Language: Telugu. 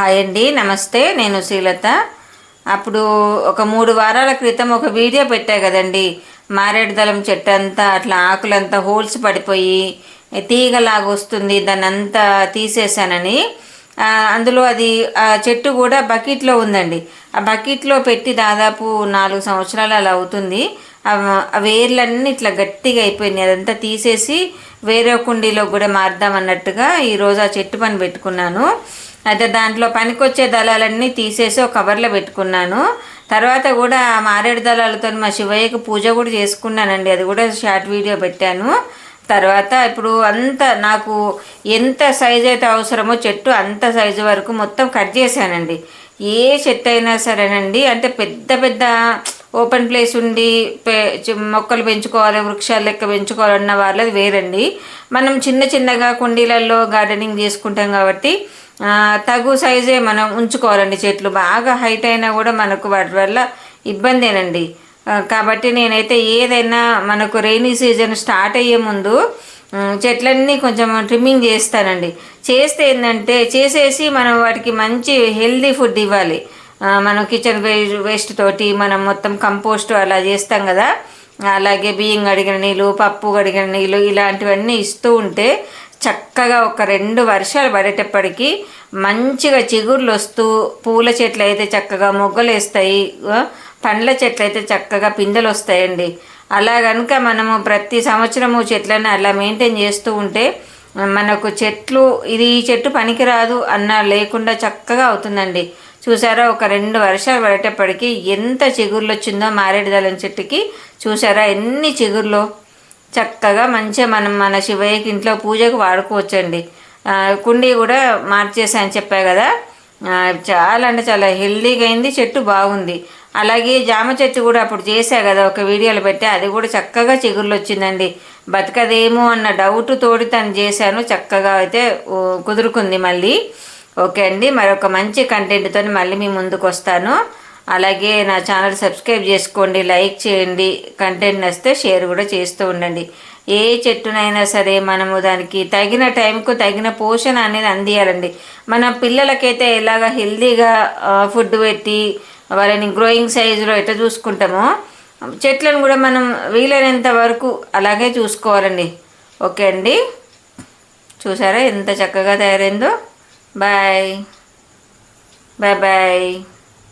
హాయ్ అండి నమస్తే నేను శ్రీలత. అప్పుడు ఒక మూడు వారాల క్రితం ఒక వీడియో పెట్టా కదండి. మారేడు దళం చెట్టు అంతా అట్లా ఆకులంతా హోల్స్ పడిపోయి తీగలాగా వస్తుంది దాన్ని అంతా తీసేసానని అందులో అది ఆ చెట్టు కూడా బకెట్లో ఉందండి. ఆ బకెట్లో పెట్టి దాదాపు నాలుగు సంవత్సరాలు అలా అవుతుంది. ఆ వేర్లన్నీ ఇట్లా గట్టిగా అయిపోయినాయి. అదంతా తీసేసి వేరే కుండీలో కూడా మారుద్దాం అన్నట్టుగా ఈరోజు ఆ చెట్టు పని పెట్టుకున్నాను. అయితే దాంట్లో పనికొచ్చే దళాలన్నీ తీసేసి ఒక కవర్లో పెట్టుకున్నాను. తర్వాత కూడా మారేడు దళాలతో మా శివయ్యకి పూజ కూడా చేసుకున్నానండి. అది కూడా షార్ట్ వీడియో పెట్టాను. తర్వాత ఇప్పుడు అంత నాకు ఎంత సైజు అయితే అవసరమో చెట్టు అంత సైజు వరకు మొత్తం కట్ చేశానండి. ఏ చెట్టు అయినా సరేనండి. అంటే పెద్ద పెద్ద ఓపెన్ ప్లేస్ ఉండి పె- మొక్కలు పెంచుకోవాలి వృక్షాలు లెక్క పెంచుకోవాలన్న వాళ్ళది వేరండి. మనం చిన్న చిన్నగా కుండీలలో గార్డెనింగ్ చేసుకుంటాం కాబట్టి తగు సైజే మనం ఉంచుకోవాలండి చెట్లు. బాగా హైట్ అయినా కూడా మనకు వాటి వల్ల ఇబ్బందేనండి. కాబట్టి నేనైతే ఏదైనా మనకు రెయినీ సీజన్ స్టార్ట్ అయ్యే ముందు చెట్లన్నీ కొంచెం ట్రిమ్మింగ్ చేస్తానండి. చేస్తే ఏంటంటే చేసేసి మనం వాటికి మంచి హెల్దీ ఫుడ్ ఇవ్వాలి. మనం కిచెన్ వేస్ట్ వేస్ట్ తోటి మనం మొత్తం కంపోస్ట్ అలా చేస్తాం కదా. అలాగే బియ్యం కడిగిన నీళ్ళు పప్పు కడిగిన నీళ్ళు ఇలాంటివన్నీ ఇస్తూ ఉంటే చక్కగా ఒక రెండు వర్షాలు పడేటప్పటికీ మంచిగా చిగుర్లు వస్తూ పూల చెట్లు అయితే చక్కగా మొగ్గలు వేస్తాయి పండ్ల చెట్లు అయితే చక్కగా పిందెలు వస్తాయండి అలా కనుక మనము ప్రతి సంవత్సరము చెట్లను అలా మెయింటైన్ చేస్తూ ఉంటే మనకు చెట్లు ఇది ఈ చెట్టు పనికిరాదు అన్న లేకుండా చక్కగా అవుతుందండి. చూసారా? ఒక రెండు వర్షాలు పడేటప్పటికి ఎంత చిగుర్లు వచ్చిందో మారేడుదలం చెట్టుకి చూసారా? ఎన్ని చిగుర్లు? చక్కగా మంచిగా మనం మన శివయ్యకి ఇంట్లో పూజకు వాడుకోవచ్చండి. కుండీ కూడా మార్చేసాను చెప్పా కదా. చాలా అంటే చాలా హెల్దీగా అయింది చెట్టు బాగుంది. అలాగే జామ చెట్టు కూడా అప్పుడు చేశా కదా ఒక వీడియోలో పెట్టి అది కూడా చక్కగా చిగుర్లు వచ్చిందండి. బతకదేమో అన్న డౌట్ తోడి తను చేశాను చక్కగా అయితే కుదురుకుంది మళ్ళీ. ఓకే అండి మరొక మంచి కంటెంట్తో మళ్ళీ మీ ముందుకు వస్తాను. అలాగే నా ఛానల్ సబ్స్క్రైబ్ చేసుకోండి లైక్ చేయండి కంటెంట్ నచ్చితే షేర్ కూడా చేస్తూ ఉండండి. ఏ చెట్టునైనా సరే మనము దానికి తగిన టైంకు తగిన పోషణ అనేది అందియాలండి. మన పిల్లలకైతే ఎలాగ హెల్తీగా ఫుడ్ పెట్టి వాళ్ళని గ్రోయింగ్ సైజులో ఎట్లా చూసుకుంటామో చెట్లను కూడా మనం వీలైనంత వరకు అలాగే చూసుకోవాలండి. ఓకే అండి? చూసారా ఎంత చక్కగా తయారైందో? బాయ్. Bye bye.